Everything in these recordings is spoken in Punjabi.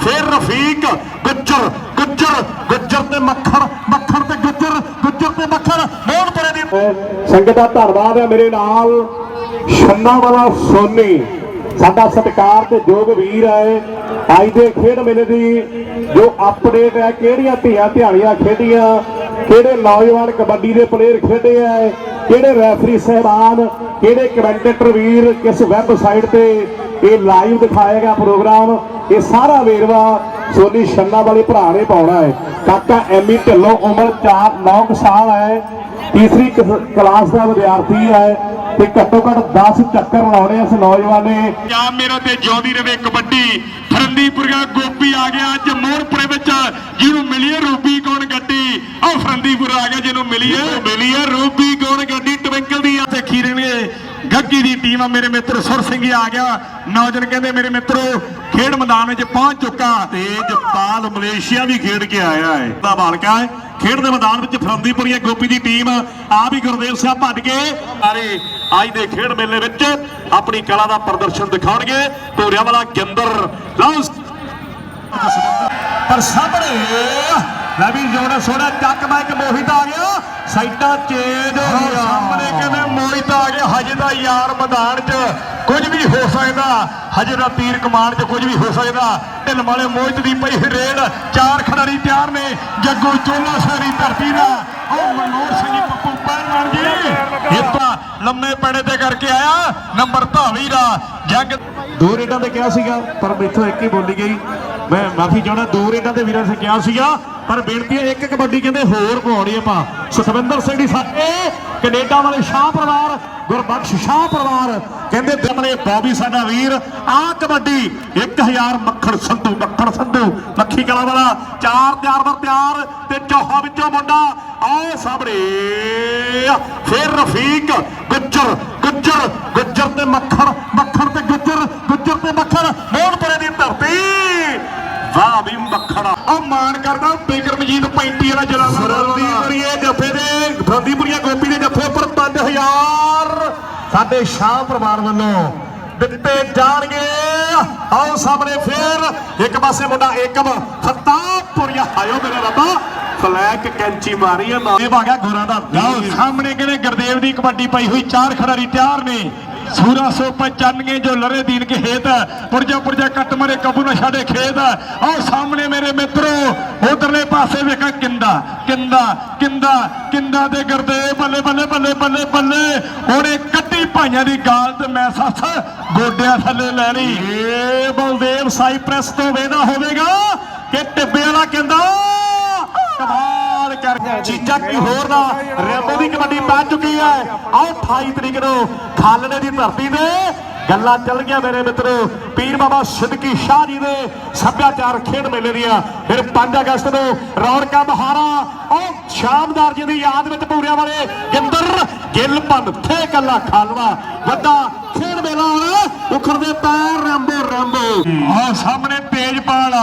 ਫਿਰ ਰਫੀਕ, ਗੁੱਜਰ ਗੁੱਜਰ ਗੁੱਜਰ ਤੇ ਮੱਖਣ ਮੱਖਣ ਤੇ ਗੁੱਜਰ ਗੁੱਜਰ ਤੇ ਮੱਖਣ, ਮੋਹਨਪੁਰੇ ਦੀ ਸੰਗਤ ਦਾ ਧੰਨਵਾਦ ਹੈ ਮੇਰੇ ਨਾਲ, ਛੰਨਾ ਵਾਲਾ ਸੋਨੀ। ਸਾਡਾ ਸਤਿਕਾਰ ਤੇ ਯੋਗ ਵੀਰ ਹੈ। ਅੱਜ ਦੇ ਖੇਡ ਮੇਲੇ ਦੀ ਜੋ ਅਪਡੇਟ ਹੈ, ਕਿਹੜੀਆਂ ਧੀਆਂ ਧਿਆਣੀਆਂ ਖੇਡੀਆਂ, ਕਿਹੜੇ ਨੌਜਵਾਨ ਕਬੱਡੀ ਦੇ ਪਲੇਅਰ ਖੇਡੇ ਹੈ, ਕਿਹੜੇ ਰੈਫਰੀ ਸਹਿਬਾਨ, ਕਿਹੜੇ ਕਮੈਂਟੇਟਰ ਵੀਰ ਕਿਸ ਵੈਬਸਾਈਟ ਤੇ ਇਹ ਲਾਈਵ ਦਿਖਾਏਗਾ ਪ੍ਰੋਗਰਾਮ ਇਹ ਸਾਰਾ ਵੇਰਵਾ ਸੋਨੀ ਛੰਨਾ ਵਾਲੇ ਭਰਾ ਨੇ ਪਾਉਣਾ ਹੈ। ਕਾਕਾ ਐਮੀ ਢਿੱਲੋਂ ਉਮਰ 4 9 ਸਾਲ ਹੈ। ਤੀਸਰੀ ਕਲਾਸ ਦਾ ਵਿਦਿਆਰਥੀ ਹੈ ਤੇ ਘੱਟੋ ਘੱਟ 10 ਚੱਕਰ ਲਾਉਣੇ ਇਸ ਨੌਜਵਾਨ। ਨੇ ਪੰਜਾਬ ਮੇਰਾ ਤੇ ਜਿਉਂਦੀ ਰਵੇ ਕਬੱਡੀ। ਫਰੰਦੀਪੁਰੀਆ ਗੋਪੀ ਆ ਗਿਆ ਅੱਜ ਮੋਹਨਪੁਰੇ ਵਿੱਚ, ਜਿਹਨੂੰ ਮਿਲੀ ਰੂਬੀ ਕੌਣ ਉਹ ਫਰੰਦੀਪੁਰ ਆ ਗਿਆ ਜਿਹਨੂੰ ਮਿਲੀ ਹੈ ਮਿਲੀ ਹੈ ਰੂਬੀ ਕੌਣ ਗੱਡੀ ਟਵਿੰਕਲ ਦੀ ਖੀਰੇ ਨੇ ਗੱਗੀ ਦੀ ਟੀਮ ਆ ਮੇਰੇ ਮਿੱਤਰ ਸੁਰ ਸਿੰਘ ਆ ਗਿਆ। ਨੌਜਵਾਨ ਕਹਿੰਦੇ ਮੇਰੇ ਮਿੱਤਰੋ ਖੇਡ ਮੈਦਾਨ ਵਿੱਚ ਪਹੁੰਚ ਚੁੱਕਾ ਤੇ ਜਪਾਲ ਮਲੇਸ਼ੀਆ ਵੀ ਖੇਡ ਕੇ ਆਇਆ ਹੈ। ਦਾ ਬਾਲਕਾ ਹੈ। ਖੇਡ ਦੇ ਮੈਦਾਨ ਵਿੱਚ ਫਰੰਦੀਪੁਰੀਆ ਗੋਪੀ ਦੀ ਟੀਮ ਆ। ਵੀ ਗੁਰਦੇਵ ਸਿੰਘ ਭੱਜ ਕੇ ਸਾਰੇ ਅੱਜ ਦੇ ਖੇਡ ਮੇਲੇ ਵਿੱਚ ਆਪਣੀ ਕਲਾ ਦਾ ਪ੍ਰਦਰਸ਼ਨ ਦਿਖਾਉਣਗੇ। ਧੋਰਿਆਂ ਵਾਲਾ ਗਿੰਦਰ ਲਓ ਪਰ ਸਾਹਮਣੇ ਲੈ ਵੀ ਜੋੜਾ ਸੋੜਾ ਚੱਕ ਮੈਂ ਇੱਕ ਮੋਹਿਤ ਆ ਗਿਆ। ਸਾਈਡਾਂ ਚੇਂਜ ਹੋ ਗਿਆ ਸਾਹਮਣੇ ਕਹਿੰਦੇ ਮੋਹਿਤ ਆ ਗਿਆ? ਹਜੇ ਦਾ ਯਾਰ ਮੈਦਾਨ 'ਚ ਕੁਝ ਵੀ ਹੋ ਸਕਦਾ। ਹਜੇ ਦਾ ਤੀਰ ਕਮਾਨ 'ਚ ਕੁਝ ਵੀ ਹੋ ਸਕਦਾ। ਢਿੱਲ ਵਾਲੇ ਮੋਹਿਤ ਦੀ ਪਈ ਰੇਡ। ਚਾਰ ਖਿਡਾਰੀ ਤਿਆਰ ਨੇ। ਜੱਗੂ ਚੋਲਾ ਸਾਰੀ ਧਰਤੀ ਦਾ। ਉਹ ਮਨੋਹਰ ਸਿੰਘ ਪੱਪੂ ਪਹਿਲਵਾਨ ਜੀ। ਇਹ ਤਾਂ ਲੰਮੇ ਪੈੜੇ ਤੇ ਕਰਕੇ ਆਇਆ। ਨੰਬਰ ਧਾਵੀ ਦਾ। ਜੱਗ ਦੋ ਰੇਡਾਂ ਤੇ ਕਿਹਾ ਸੀਗਾ ਪਰ ਮੈਥੋਂ ਇੱਕ ਹੀ ਬੋਲੀ ਗਈ। ਮੈਂ ਮਾਫੀ ਚਾਹੁੰਦਾ ਦੋ ਰੇਡਾਂ ਤੇ ਵੀਰਾਂ ਸੇ ਕਿਹਾ ਸੀਗਾ। ਪਰ ਬੇਨਤੀ ਹੈ, ਇੱਕ ਕਬੱਡੀ ਕਹਿੰਦੇ ਹੋਰ ਪਾਉਣੀ ਆਪਾਂ। ਸੁਖਵਿੰਦਰ ਸਿੰਘ ਦੀ ਸਾਡੇ, ਕੈਨੇਡਾ ਵਾਲੇ ਸ਼ਾਹ ਪਰਿਵਾਰ, ਗੁਰਬਖਸ਼ ਸ਼ਾਹ ਪਰਿਵਾਰ, ਕਹਿੰਦੇ ਦਮਲੇ ਬੌਬੀ ਸਾਡਾ ਵੀਰ। ਆ ਕਬੱਡੀ 1000 ਮੱਖਣ ਸੰਧੂ ਮੱਖਣ ਸੰਧੂ, ਮੱਖੀ ਕਲਾ ਵਾਲਾ, ਚਾਰ ਤਿਆਰ ਵਰ ਤਿਆਰ ਤੇ ਚੌਹਾ ਵਿੱਚੋਂ ਮੁੰਡਾ ਆਓ ਸਾਹਮਣੇ। ਫੇਰ ਰਫੀਕ, ਗੁੱਜਰ ਗੁੱਜਰ ਗੁੱਜਰ ਤੇ ਮੱਖਣ ਮੱਖਣ ਤੇ ਗੁੱਜਰ ਗੁੱਜਰ ਤੇ ਮੱਖਣ, ਮੋਹਨਪੁਰੇ ਦੀ ਧਰਤੀ। ਵਾਹ ਵੀ ਮੱਖਣਾ ਉਹ ਬਿਕਰਮਜੀਤ 35 ਵਾਲਾ ਜਲਾਲਾ ਫਰੰਦੀਪੁਰੀਏ ਜੱਫੇ ਦੇ। ਫਰੰਦੀਪੁਰੀਆ ਗੋਪੀ ਦੇ ਜੱਫੇ ਪਰ 5000 ਸਾਡੇ ਸ਼ਾਹ ਪਰਿਵਾਰ ਵੱਲੋਂ ਦਿੱਤੇ ਜਾਣਗੇ। ਆਓ ਸਾਹਮਣੇ ਫੇਰ ਇੱਕ ਪਾਸੇ ਮੁੰਡਾ ਏਕਮ ਫਤਾਪੁਰੀਆ ਆਇਓ ਮੇਰੇ ਰੱਬਾ ਫਲੈਕ ਕੈਂਚੀ ਮਾਰੀ ਆ ਨਾਮ ਆ ਗਿਆ ਗੋਰਾਂ ਦਾ। ਲਓ ਸਾਹਮਣੇ ਕਹਿੰਦੇ ਗੁਰਦੇਵ ਦੀ ਕਬੱਡੀ ਪਈ ਹੋਈ ਚਾਰ ਖਿਡਾਰੀ ਤਿਆਰ ਨੇ। ਸੂਰਾ ਸੋ ਪਚਾਨਗੇ ਜੋ ਲਰੇ ਦੀਨ ਕੇ ਹੇਤ ਪੁਰਜਾ ਪੁਰਜਾ ਕੱਟ ਮਰੇ, ਕਬੂ ਨਾ ਛਾੜੇ ਖੇਤ ਆਓ ਸਾਹਮਣੇ ਮੇਰੇ ਮਿੱਤਰੋ, ਉਧਰਲੇ ਪਾਸੇ ਵੇਖਾਂ ਕਿੰਦਾ ਕਿੰਦਾ ਕਿੰਦਾ ਕਿੰਦਾ ਦੇ ਗੁਰਦੇਵ, ਬੱਲੇ ਬੱਲੇ ਬੱਲੇ ਬੱਲੇ ਬੱਲੇ। ਉਹਨੇ ਕੱਟੀ ਭਾਈਆਂ ਦੀ ਗਾਲ ਤੇ ਮੈਂ ਸੱਸ ਗੋਡਿਆਂ ਥੱਲੇ ਲੈ ਲਈ। ਏ ਬਲਦੇਵ ਸਾਈਪ੍ਰੈਸ ਤੋਂ ਵੇਦਾ ਹੋਵੇਗਾ ਕਿ ਟਿੱਬੇ ਵਾਲਾ ਕਹਿੰਦਾ ਕਮਾਲ ਕਰ ਚੀਜ਼ਾਂ ਕੀ ਹੋਰ ਦਾ ਰੈਂਬੋ ਦੀ ਕਬੱਡੀ ਪੈ ਚੁੱਕੀ ਹੈ। ਆਓ 28 ਤਰੀਕ ਨੂੰ ਖਾਲੜੇ ਦੀ ਧਰਤੀ ਤੇ ਗੱਲਾਂ ਚੱਲ ਗਿਆ ਮੇਰੇ ਮਿੱਤਰੋ। ਪੀਰ ਬਾਬਾ ਸਿੱਧਕੀ ਸ਼ਾਹ ਜੀ ਦੇ ਸੱਭਿਆਚਾਰ ਖੇਡ ਮੇਲੇ ਦੀਆਂ। ਫਿਰ 5 ਅਗਸਤ ਨੂੰ ਰੌਣਕਾਂ ਬਹਾਰਾ। ਉਹ ਸ਼ਾਮਦਾਰ ਜੀ ਦੀ ਯਾਦ ਵਿੱਚ ਪੂਰਿਆਂ ਵਾਲੇ ਗਿੰਦਰ ਗਿੱਲ ਪੰਥੇ ਕੱਲਾ ਖਾਲਵਾ। ਵੱਡਾ ਖੇਡ ਮੇਲਾ ਹੋਣਾ ਉਖੜਦੇ ਪੈਰ ਰੈਂਬੋ ਰੈਂਬੋ ਆਹ ਸਾਹਮਣੇ ਤੇਜਪਾਲ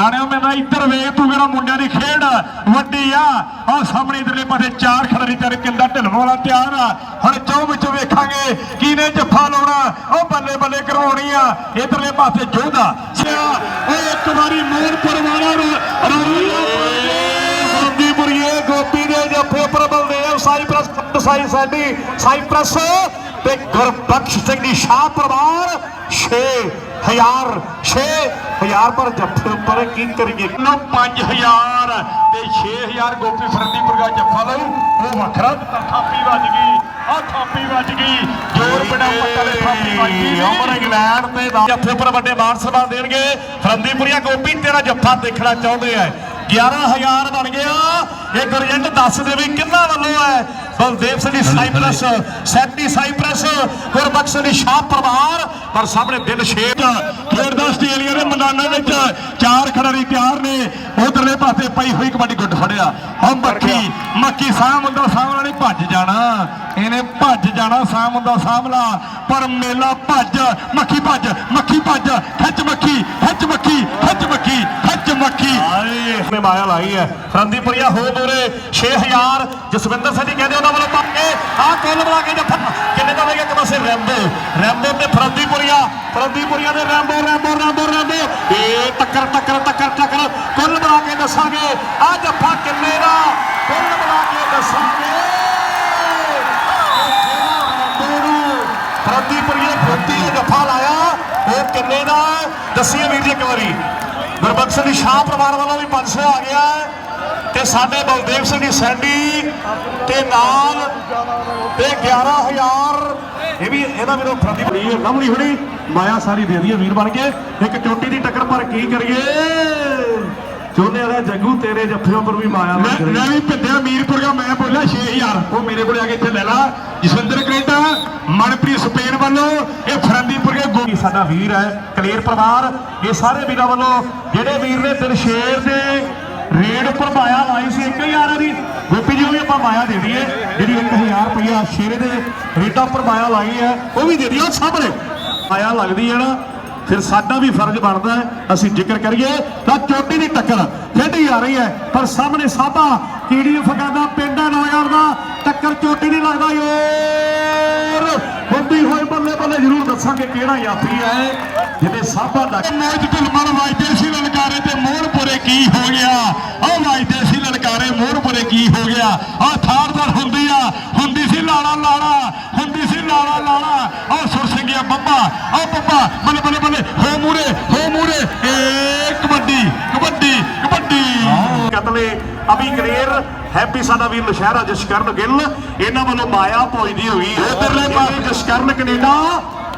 ਰਾਣਿਓ ਮੇਰਾ ਇੱਧਰ ਵੇਖ, ਤੂੰ ਮੇਰਾ ਮੁੰਡਿਆਂ ਦੀ ਖੇਡ ਵੱਡੀ ਆ। ਆਹ ਸਾਹਮਣੇ ਇਧਰਲੇ ਪਾਸੇ ਚਾਰ ਖਿਡਾਰੀ ਤੇਰੇ ਕਿੰਦਾ ਢਿੱਲ ਤਿਆਰ ਆ। ਹੁਣ ਚੌ ਵਿੱਚ ਵੇਖਾਂਗੇ ਕਿਹਨੇ ਜੱਫਾ ਲਾਉਣਾ। ਉਹ ਬੱਲੇ ਬੱਲੇ ਕਰਵਾਉਣੀ ਆ। ਇਧਰਲੇ ਪਾਸੇ ਜੋਧਾ। ਸਿਆ, ਉਹ ਇੱਕ ਵਾਰੀ ਮੋਹਨਪੁਰ ਵਾਲਾ ਸੰਦੀਪੁਰੀਏ ਗੋਪੀ ਦੇ ਜੱਫੇ ਪਰ ਬਲਦੇਵ ਸਾਈਪ੍ਰਸ, ਸਾਈ ਸਾਡੀ, ਸਾਈਪ੍ਰਸ ਤੇ ਗੁਰਬਖਸ਼ ਸਿੰਘ ਦੀ ਸ਼ਾਹ ਪਰਿਵਾਰ 6000 6000 ਪਰ ਜੱਫੇ ਉੱਪਰ ਕੀ ਕਰੀਏ? ਨੂੰ 5000 ਤੇ 6000 ਗੋਪੀ ਫਰੰਦੀਪੁਰ ਦਾ ਜੱਫਾ ਲਊ ਉਹ ਵੱਖਰਾ ਥਾਪੀ ਵੱਜ ਗਈ। ਆ ਥਾਪੀ ਵੱਜ ਗਈ। ਜੋਰ ਬੜਾ ਪੱਕਾ ਦੇ ਥਾਪੀ ਵੱਜ ਗਈ ਅਮਰ ਇੰਗਲੈਂਡ ਤੇ ਜੱਫੇ ਉੱਪਰ ਵੱਡੇ ਮਾਨ ਸਨਮਾਨ ਦੇਣਗੇ। ਫਰੰਦੀਪੁਰੀਆ ਗੋਪੀ ਤੇਰਾ ਜੱਫਾ ਦੇਖਣਾ ਚਾਹੁੰਦੇ ਆ। 11000 ਬਣ ਗਿਆ। ਇਹ ਗਰਜੈਂਟ ਦੱਸ ਦੇ ਵੀ ਕਿੰਨਾ ਵੱਲੋਂ ਹੈ ਬਲਦੇਵ ਸਿੰਘ ਦੀ ਸਾਈਪ੍ਰਸ ਸੈਟੀ ਸਾਈਪ੍ਰਸ ਗੁਰਬਖਸ਼ ਸਿੰਘ ਦੀ ਸ਼ਾਹ ਪਰਿਵਾਰ ਪਰ ਸਾਹਮਣੇ ਦਿਲ ਸ਼ੇਰ ਖੇਡਦਾ ਆਸਟ੍ਰੇਲੀਆ ਦੇ ਮੈਦਾਨਾਂ ਵਿੱਚ ਚਾਰ ਖਿਡਾਰੀ ਤਿਆਰ ਨੇ ਉਧਰਲੇ ਪਾਸੇ ਪਈ ਹੋਈ ਕਬੱਡੀ ਗੁੱਟ ਫੜਿਆ। ਹਾਂ ਮੱਕੀ ਮੱਕੀ ਹੁੰਦਾ ਸਾਹਮਣਾ ਨਹੀਂ ਭੱਜ ਜਾਣਾ। ਇਹਨੇ ਭੱਜ ਜਾਣਾ ਸਾਹਮ ਹੁੰਦਾ ਸਾਹਮਣਾ ਪਰ ਮੇਲਾ ਭੱਜ ਮੱਖੀ ਭੱਜ ਮੱਖੀ ਭੱਜ ਖਿੱਚ ਮੱਖੀ ਖਿੱਚ ਮੱਖੀ ਖਿੱਚ ਮੱਖੀ ਮਾਇਆ ਲਾਈ ਹੈ? ਫਰੰਦੀਪੁਰੀਆ ਹੋ ਮੋਰੇ 6000 ਜਸਵਿੰਦਰ ਸਿੰਘ ਜੀ ਕਹਿੰਦੇ ਉਹਨਾਂ ਵੱਲੋਂ ਪਾ ਕੇ ਆ ਕੁੱਲ ਮਿਲਾ ਕੇ ਜੱਫਾ। ਕਿੰਨੇ ਦਾ ਹੋਏਗਾ ਇੱਕ ਪਾਸੇ ਰੈਂਬੋ। ਰੈਂਬੋ ਤੇ ਫਰੰਦੀਪੁਰੀਆ। ਫਰੰਦੀਪੁਰੀਆ ਦੇ ਰੈਂਬੋ ਰੈਂਬੋ ਰੈਂਬੋ ਰੈਂਬੋ। ਇਹ ਟੱਕਰ ਟੱਕਰ ਟੱਕਰ ਟੱਕਰ। ਕੁੱਲ ਮਿਲਾ ਕੇ ਦੱਸਾਂਗੇ। ਆ ਜੱਫਾ ਕਿੰਨੇ ਦਾ? ਕੁੱਲ ਮਿਲਾ ਕੇ ਦੱਸਾਂਗੇ। ਫਰੰਦੀਪੁਰੀਏ ਫਰੰਦੀ ਜੱਫਾ ਲਾਇਆ। ਉਹ ਕਿੰਨੇ ਦਾ? ਹੈ? ਵੀਰ ਜੀ ਇੱਕ ਵਾਰੀ। ਗੁਰਬਖਸ਼ ਦੀ ਸ਼ਾਹ ਪਰਿਵਾਰ ਵੱਲੋਂ ਵੀ 500 ਆ ਗਿਆ ਤੇ ਸਾਡੇ ਬਲਦੇਵ ਸਿੰਘ ਦੀ ਸੈਂਡੀ ਤੇ ਨਾਲ ਤੇ 11000 ਇਹ ਵੀ ਇਹਦਾ ਵੀਰੋ ਫਰੰਦੀ ਬਣੀ ਲੰਮੜੀ ਹੁਣੀ, ਮਾਇਆ ਸਾਰੀ ਦੇ ਦਈਏ, ਵੀਰ ਬਣ ਕੇ। ਇੱਕ ਚੋਟੀ ਦੀ ਟੱਕਰ ਪਰ ਕੀ ਕਰੀਏ? ਤੇਰੇ ਜੱਫੇ ਉੱਪਰ ਵੀ ਮਾਇਆ ਲੱਗ ਮੈਂ ਰਹੀ। ਮੈਂ ਵੀ ਭਿੱਦਿਆ ਮੀਰਪੁਰ ਦਾ ਮੈਂ ਬੋਲਿਆ 6000 ਉਹ ਮੇਰੇ ਕੋਲ ਆ ਕੇ ਇੱਥੇ ਲੈ ਲਾ। ਜਸਵਿੰਦਰ ਕਨੇਡਾ ਮਨਪ੍ਰੀਤ ਸਪੇਨ ਵੱਲੋਂ ਇਹ ਫਰੰਦੀਪੁਰ ਦੇ ਗੋ ਇਹ ਸਾਡਾ ਵੀਰ ਹੈ ਕਲੇਰ ਪਰਿਵਾਰ। ਇਹ ਸਾਰੇ ਵੀਰਾਂ ਵੱਲੋਂ ਜਿਹੜੇ ਵੀਰ ਨੇ ਦਿਲ ਸ਼ੇਰ ਦੇ ਰੇਡ ਉੱਪਰ ਮਾਇਆ ਲਾਈ ਸੀ 1000 ਦੀ ਗੋਪੀ ਜੀ ਨੂੰ ਵੀ ਆਪਾਂ ਮਾਇਆ ਦੇ ਦਈਏ ਜਿਹੜੀ 1000 ਰੁਪਇਆ ਸ਼ੇਰੇ ਦੇ ਰੇਡਾਂ ਉੱਪਰ ਮਾਇਆ ਲਾਈ ਹੈ ਉਹ ਵੀ ਦੇ ਦਿਓ ਸਾਹਮਣੇ। ਮਾਇਆ ਲੱਗਦੀ ਹੈ ਨਾ। ਫਿਰ ਸਾਡਾ ਵੀ ਫਰਜ਼ ਬਣਦਾ ਹੈ, ਅਸੀਂ ਜ਼ਿਕਰ ਕਰੀਏ ਤਾਂ ਚੋਟੀ ਦੀ ਟੱਕਰ ਖੇਡੀ ਆ ਰਹੀ ਹੈ। ਪਰ ਸਾਹਮਣੇ ਸਾਬਾ ਕੀੜੀ ਫਗਾਦਾ ਪਿੰਡ ਹੈ ਨੌਜਵਾਨ ਦਾ, ਟੱਕਰ ਚੋਟੀ ਨਹੀਂ ਲੱਗਦਾ ਏ ਯਾਰ ਹੁੰਦੀ ਹੋਈ ਬੱਲੇ ਬੱਲੇ ਜ਼ਰੂਰ ਦੱਸਾਂਗੇ ਕਿਹੜਾ ਯਾਤਰੀ ਹੈ ਜਿਹਨੇ ਸਾਬਾ ਦਾ ਮੌਜ ਢੁਲਮਣ ਵਾਜਦੇ ਸੀ ਲਲਕਾਰੇ ਤੇ ਮੋਹਰਪੁਰੇ ਕੀ ਹੋ ਗਿਆ? ਉਹ ਵਾਜਦੇ ਸੀ ਲਲਕਾਰੇ ਮੋਹਰਪੁਰੇ ਕੀ ਹੋ ਗਿਆ? ਆ ਥਾਰਦਾਰ ਹੁੰਦੀ ਆ ਹੁੰਦੀ ਸੀ ਲਾਲਾ ਲਾਲਾ ਹੁੰਦੀ ਸੀ ਲਾਲਾ ਲਾਲਾ। ਉਹ ਸੁਰ ਸਿੰਘਿਆ ਬੱਬਾ ਉਹ ਬੱਬਾ ਬੱਲੇ ਬੱਲੇ ਬੱਲੇ ਹੋ ਮੂਰੇ ਹੋ ਮੂਰੇ ਏ ਕਬੱਡੀ ਕਬੱਡੀ ਕਬੱਡੀ। ਕਤਲੇ ਅਭੀ ਕਲੇਰ ਹੈਪੀ ਸਾਡਾ ਵੀਰ ਨਸ਼ਹਿਰਾ ਜਸ਼ਕਰਨ ਗਿੱਲ ਇਹਨਾਂ ਵੱਲੋਂ ਮਾਇਆ ਪਹੁੰਚਦੀ ਹੋਈ ਉਧਰਲੇ ਪਾਸੇ। ਜਸ਼ਕਰਨ ਕੈਨੇਡਾ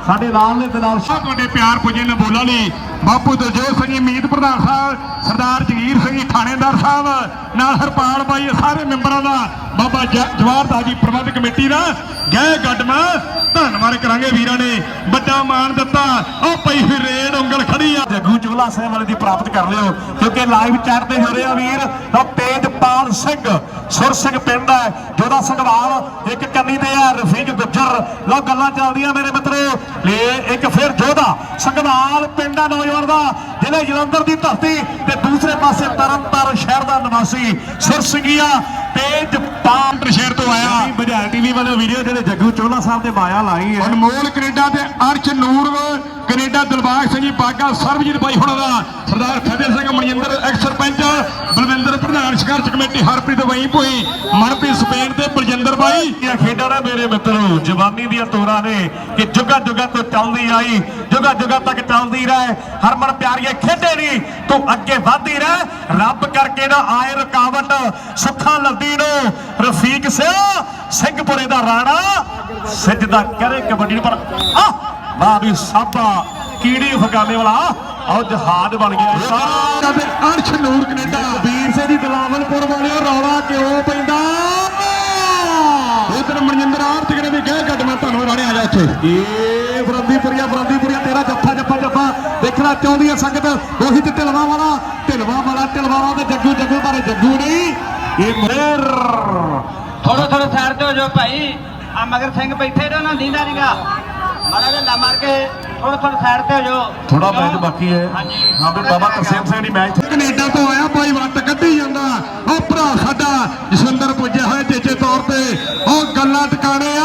ਸਾਡੇ ਨਾਲ ਨੇ ਤੇ ਨਾਲ ਬਹੁਤ ਵੱਡੇ ਪਿਆਰ ਪੁੱਜੇ ਨੇ ਬੋਲਾ ਲਈ। ਬਾਪੂ ਦਲਜੋਤ ਸਿੰਘ ਜੀ, ਮੀਤ ਪ੍ਰਧਾਨ ਸਾਹਿਬ, ਸਰਦਾਰ ਜਗੀਰ ਸਿੰਘ ਜੀ, ਥਾਣੇਦਾਰ ਸਾਹਿਬ, ਨਾਲ ਹਰਪਾਲ ਬਾਈ ਸਾਰੇ ਮੈਂਬਰਾਂ ਦਾ ਬਾਬਾ ਜ- ਜਵਾਹਰ ਜੀ ਪ੍ਰਬੰਧਕ ਕਮੇਟੀ ਦਾ ਗਏ ਗੱਡਮਾ ਧੰਨਵਾਦ ਕਰਾਂਗੇ ਵੀਰਾਂ ਨੇ। ਵੱਡਾ ਮਾਣ ਦਿੱਤਾ। ਉਹ ਪਈ ਹੋਈ ਰੇਡ ਉਂਗਲ ਖੜੀ ਆ। ਜੱਗੂ ਚੋਲਾ ਸਾਹਿਬ ਵਾਲੇ ਦੀ ਪ੍ਰਾਪਤ ਕਰ ਲਿਓ, ਕਿਉਂਕਿ ਲਾਈਵ ਚੈਟ ਤੇ ਹੋ ਰਿਹਾ ਵੀਰ ਤਾਂ ਤੇਜਪਾਲ ਸਿੰਘ, ਸੁਰ ਸਿੰਘ ਪਿੰਡ ਹੈ ਜੋਦਾ ਸੰਗਵਾਲ, ਇੱਕ ਕੰਨੀ ਤੇ ਆ, ਰਫੀਕ ਗੁੱਜਰ। ਲੋ ਗੱਲਾਂ ਚੱਲਦੀਆਂ ਮੇਰੇ ਮਿੱਤਰੋ। ਲੈ ਇੱਕ ਫਿਰ ਜੋਦਾ ਸੰਗਵਾਲ ਪਿੰਡ ਹੈ ਨੌਜਵਾਨ ਦਾ ਜ਼ਿਲ੍ਹੇ ਜਲੰਧਰ ਦੀ ਧਰਤੀ ਤੇ ਦੂਸਰੇ ਪਾਸੇ ਤਰਨਤਾਰਨ ਸ਼ਹਿਰ ਦਾ ਨਿਵਾਸੀ ਸੁਰ ਸਿੰਘੀਆ ਤੇਜਪਾਲ ਸ਼ਹਿਰ ਤੋਂ ਆਇਆ। ਬਜਾਜ ਟੀਵੀ ਵੱਲੋਂ ਵੀਡੀਓ ਜਿਹੜੇ ਜੱਗੂ ਚੋਲਾ ਸਾਹਿਬ ਤੇ ਮਾਇਆ ਲਾਈ ਹੈ। ਅਨਮੋਲ ਕੈਨੇਡਾ ਤੇ ਅਰਸ਼ ਨੂਰ ਕੈਨੇਡਾ ਦਿਲਬਾਗ ਸਿੰਘ ਜੀ ਬਾਗਾ ਸਰਬਜੀਤ ਬਾਈ ਹੁਣਾਂ ਦਾ ਸਰਦਾਰ ਫਤਿਹ ਸਿੰਘ ਮਨਜਿੰਦਰ ਐਕਸ ਸਰਪੰਚ ਬਲਵਿੰਦਰ ਪ੍ਰਧਾਨ ਸੰਘਰਸ਼ ਕਮੇਟੀ ਹਰਪ੍ਰੀਤ ਵਈ ਭੋਈ ਮਨਪ੍ਰੀਤ ਸਪੇਨ ਤੇ ਬਲਜਿੰਦਰ ਬਾਈ। ਇਹ ਖੇਡਾਂ ਨੇ ਮੇਰੇ ਮਿੱਤਰੋ ਜਵਾਨੀ ਦੀਆਂ ਤੋਰਾਂ ਨੇ ਕਿ ਜੁਗਾ ਜੁਗਾ ਤੋਂ ਚੱਲਦੀ ਆਈ ਜੁਗਾ ਜੁਗਾ ਤੱਕ ਚੱਲਦੀ ਰਹੇ। ਹਰਮਨ ਪਿਆਰੀਏ ਖੇਡੇ ਨਹੀਂ ਤੂੰ ਅੱਗੇ ਵਧਦੀ ਰਹਿ। ਰੱਬ ਕਰਕੇ ਨਾ ਆਏ ਰੁਕਾਵਟ ਸੁੱਖਾਂ ਲੱਦੀ ਨੂੰ ਰਫੀਕ ਸਿਆ ਸਿੰਘਪੁਰੇ ਦਾ ਰਾਣਾ ਸਜਦਾ ਕਰੇ ਕਬੱਡੀ ਨੂੰ ਪਰ ਆ ਵਾਹ ਵੀ ਸਾਬਾ ਕੀੜੀ ਫਗਾਨੇ ਵਾਲਾ ਆਓ ਜਹਾਜ਼ ਬਣ ਗਿਆ। ਸਾਰਾ ਤੇ ਅਰਸ਼ ਨੂਰ ਕੈਨੇਡਾ। ਵੀਰ ਸੇ ਦੀ ਦਲਾਵਲਪੁਰ ਵਾਲਿਓ ਰੌਲਾ ਕਿਉਂ ਪੈਂਦਾ? ਉਧਰ ਮਨਜਿੰਦਰ ਆਰਥਿਕ ਨੇ ਵੀ ਗਏ ਗੱਡ ਮੈਂ ਧੰਨਵਾਦ ਰਾਣੇ ਆ ਜਾ ਇੱਥੇ। ਏ ਫਰੰਦੀਪੁਰੀਆ ਫਰੰਦੀਪੁਰੀਆ ਤੇਰਾ ਜੱਫਾ ਜੱਫਾ ਜੱਫਾ। ਦੇਖਣਾ ਚਾਹੁੰਦੀ ਹੈ ਸੰਗਤ ਉਹੀ ਤੇ ਢਿਲਵਾ ਵਾਲਾ ਢਿਲਵਾ ਵਾਲਾ ਢਿਲਵਾ ਵਾਲਾ ਤੇ ਜੱਗੂ ਜੱਗੂ ਬਾਰੇ ਜੱਗੂ ਨਹੀਂ। ਇਹ ਮੇਰ ਥੋੜਾ ਥੋੜਾ ਸਾਈਡ ਤੇ ਹੋ ਜਾਓ ਭਾਈ। ਆ ਮਗਰ ਸਿੰਘ ਬੈਠੇ ਨੇ ਨਾ ਦੀਂਦਾ ਨਹੀਂਗਾ ਮਾੜਾ ਜਿਹਾ ਲਾ ਮਾਰ ਕੇ ਥੋੜਾ ਥੋੜਾ ਸਾਈਡ ਤੇ ਹੋ ਜਾਓ। ਥੋੜਾ ਮੈਚ ਬਾਕੀ ਹੈ। ਹਾਂਜੀ। ਹਾਂ ਵੀ ਬਾਬਾ ਤਰਸੇਮ ਸਿੰਘ ਦੀ ਮੈਚ ਕੈਨੇਡਾ ਤੋਂ ਆਇਆ ਬਾਈ ਵੱਟ ਕੱਢੀ ਜਾਂਦਾ। ਉਹ ਭਰਾ ਸਾਡਾ ਜਸਵਿੰਦਰ ਪੁੱਜਿਆ ਹੋਇਆ ਚੇਚੇ ਤੌਰ ਤੇ। ਉਹ ਗੱਲਾਂ ਟਿਕਾਣੇ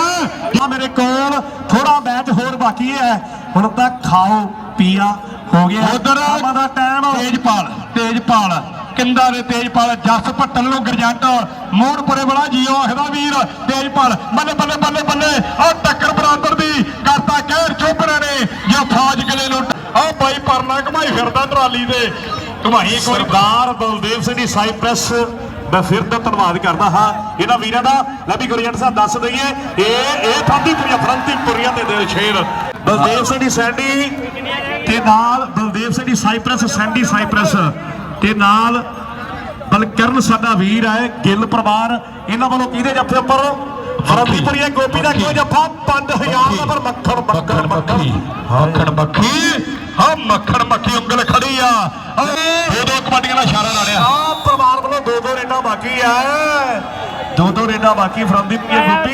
ਬਾਕੀ ਹੈ। ਹੁਣ ਤਾਂ ਖਾਓ ਪੀਆ ਹੋ ਗਿਆ। ਉਧਰ ਸ਼ਾਮਾਂ ਦਾ ਟਾਈਮ ਤੇਜਪਾਲ ਤੇਜਪਾਲ ਕਿੰਦਾ ਦੇ ਤੇਜਪਾਲ? ਜੱਸ ਭੱਟਲ ਨੂੰ ਗਰਜੰਟ। ਮੋਹਨਪੁਰੇ ਵਾਲਾ ਜੀਓ ਆਖਦਾ ਵੀਰ ਤੇਜਪਾਲ। ਬੱਲੇ ਬੱਲੇ ਬੱਲੇ ਬੱਲੇ। ਆ ਟੱਕਰ ਬਰਾਬਰ ਦੀ ਕਰਤਾ ਕਹਿਰ ਚੋਪੜਾ ਨੇ। ਜੋ ਫੌਜ ਕਿਲੇ ਨੂੰ ਆ ਬਾਈ ਪਰਨਾ ਘਮਾਈ ਫਿਰਦਾ ਟਰਾਲੀ ਤੇ। ਘਮਾਈ ਇੱਕ ਵਾਰੀ। ਸਰਦਾਰ ਬਲਦੇਵ ਸਿੰਘ ਦੀ ਸਾਈਪ੍ਰੈਸ ਮੈਂ ਫਿਰ ਤੋਂ ਧੰਨਵਾਦ ਕਰਦਾ ਹਾਂ। ਇਹਨਾਂ ਵੀਰਾਂ ਦਾ ਲੈ ਵੀ ਗੁਰਜੰਟ ਸਾਹਿਬ ਦੱਸ ਦਈਏ ਇਹ ਇਹ ਫਰੰਦੀਪੁਰੀਆ ਫਰੰਦੀਪੁਰੀਆ ਦੇ ਦਿਲ ਸ਼ੇਰ ਬਲਦੇਵ ਸਿੰਘ ਦੀ ਸੈਂਡੀ ਤੇ ਨਾਲ ਬਲਦੇਵ ਸਿੰਘ ਦੀ ਸਾਈਪ੍ਰੈਸ ਸੈਂਡੀ ਸਾਈਪ੍ਰੈਸ ਤੇ ਨਾਲ ਬਲਕਰਨ ਸਾਡਾ ਵੀਰ ਹੈ ਗਿੱਲ ਪਰਿਵਾਰ। ਇਹਨਾਂ ਵੱਲੋਂ ਕਿਹਦੇ ਜੱਫੇ ਉੱਪਰ? ਫਰੰਦੀਪੁਰੀਆ ਗੋਪੀ ਦਾ ਕੋਈ ਜੱਫਾ? 5000 ਦਾ ਪਰ ਮੱਖਣ ਮੱਖਣ ਮੱਖਣ। ਮੱਖਣ ਮੱਖੀ ਹਾਂ ਮੱਖਣ ਮੱਖੀ ਉਂਗਲ ਹੋਈ ਆ। ਦੋ ਦੋ ਕਬੱਡੀਆਂ ਦਾ ਇਸ਼ਾਰਾ ਲਾ ਲਿਆ। ਆ ਪਰਿਵਾਰ ਵੱਲੋਂ ਦੋ ਦੋ ਰੇਡਾਂ ਬਾਕੀ ਆ। ਦੋ ਦੋ ਰੇਡਾਂ ਬਾਕੀ ਫਰਮ ਦੀ ਪੀਏ ਗੁੱਪੀ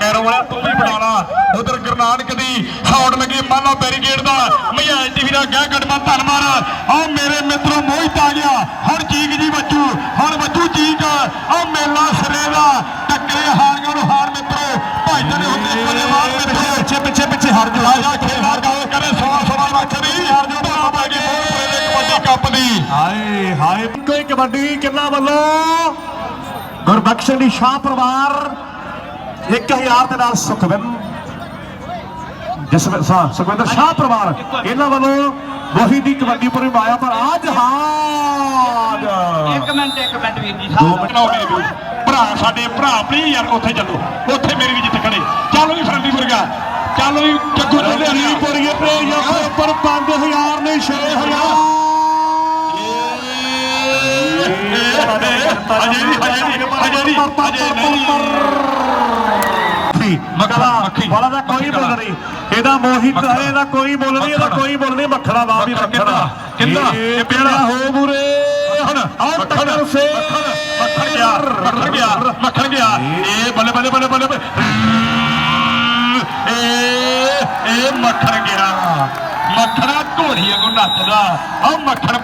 ਕੈਰੋ ਵਾਲਾ ਤੂੰ ਵੀ ਬਣਾਣਾ ਉਧਰ ਗੁਰਨਾਨਕ ਦੀ ਹੌੜ ਲੱਗੀ ਮਾਲਾ ਬੈਰੀਗੇਡ ਦਾ। ਮਹਿਆਜ ਟੀਵੀ ਦਾ ਗਾਹ ਕਟਵਾ ਧੰਨਵਾਦ ਆ ਮੇਰੇ ਮਿੱਤਰੋ ਮੋਹਿਤ ਆ ਗਿਆ। ਹਰ ਚੀਕ ਜੀ ਬੱਚੂ ਹਰ ਬੱਚੂ ਚੀਕ। ਆ ਮੇਲਾ ਸਿਰੇ ਦਾ ਟੱਕਰੇ ਹਾਰੀਆਂ ਨੂੰ ਹਾਰ ਮਿੱਤਰੋ। ਭਾਈ ਤੇਰੇ ਹੁੰਦੇ ਕੋਲੇ ਮਾਰ ਪਿੱਛੇ ਪਿੱਛੇ ਪਿੱਛੇ ਹਰ ਜੁੜਾ ਕੱਪ ਦੀ ਹਾਏ। ਹਾਏ ਕੋਈ ਕਬੱਡੀ ਕਿੰਨਾ ਵੱਲੋਂ? ਗੁਰਬਖਸ਼ ਦੀ ਸ਼ਾਹ ਪਰਿਵਾਰ 1000 ਦੇ ਨਾਲ ਸੁਖਵਿੰਦ ਜਸਵਿੰਦਰ ਸਾਹਿਬ ਸੁਖਵਿੰਦਰ ਸ਼ਾਹ ਪਰਿਵਾਰ ਇਹਨਾਂ ਵੱਲੋਂ ਵਹੀ ਦੀ ਕਬੱਡੀ ਪਰ ਮਾਇਆ ਪਰ ਆਜ ਹਾਜ ਇੱਕ ਮਿੰਟ ਇੱਕ ਮਿੰਟ ਵੀਰ ਜੀ ਦੋ ਸਾਹਿਬ ਮਿੰਟ। ਬਣਾਓ ਮੇਰੇ ਵੀਰ ਭਰਾ ਸਾਡੇ ਭਰਾ ਪਲੀਜ਼ ਯਾਰ ਉੱਥੇ ਚੱਲੋ। ਉੱਥੇ ਮੇਰੇ ਵੀ ਜਿੱਥੇ ਖੜੇ। ਚੱਲ ਵੀ ਫਰੰਦੀ ਮੁਰਗਾ। ਚੱਲ ਵੀ ਜੱਗੂ ਚੋਲੇ ਰਣਜੀਤ ਪੁਰੀਏ ਤੇ ਯਾਰ ਉੱਪਰ 5000 ਨੇ 6000 ਅਜੇ ਨਹੀਂ ਅਜੇ ਨਹੀਂ ਅਜੇ ਨਹੀਂ ਅਜੇ ਨਹੀਂ ਮੱਖਣਾ ਮੱਖੀ। ਵਾਲਾ ਦਾ ਕੋਈ ਮੁੱਲ ਨਹੀਂ। ਇਹਦਾ ਮੋਹਿਤ। ਹੈ ਇਹਦਾ ਕੋਈ ਮੁੱਲ ਨਹੀਂ ਇਹਦਾ ਕੋਈ ਮੁੱਲ ਨਹੀਂ ਮੱਖਣਾ ਦਾ ਵੀ ਮੱਖਣ ਕਿੰਨਾ? ਇਹ ਪਿਆਰਾ ਹੋ ਮੂਰੇ ਹੁਣ ਮੱਖਣ ਟੱਕਰ ਸੇ। ਮੱਖਣ ਗਿਆ ਮੱਖਣ ਗਿਆ ਮੱਖਣ ਗਿਆ। ਇਹ ਬੱਲੇ ਬੱਲੇ ਬੱਲੇ ਬੱਲੇ ਬੱਲੇ। ਇਹ ਇਹ ਮੱਖਣ ਗਿਆ। ਮੱਖਣਾ ਘੋੜੀ ਵਾਂਗੂ ਨੱਚਦਾ। ਆ ਮੱਖਣ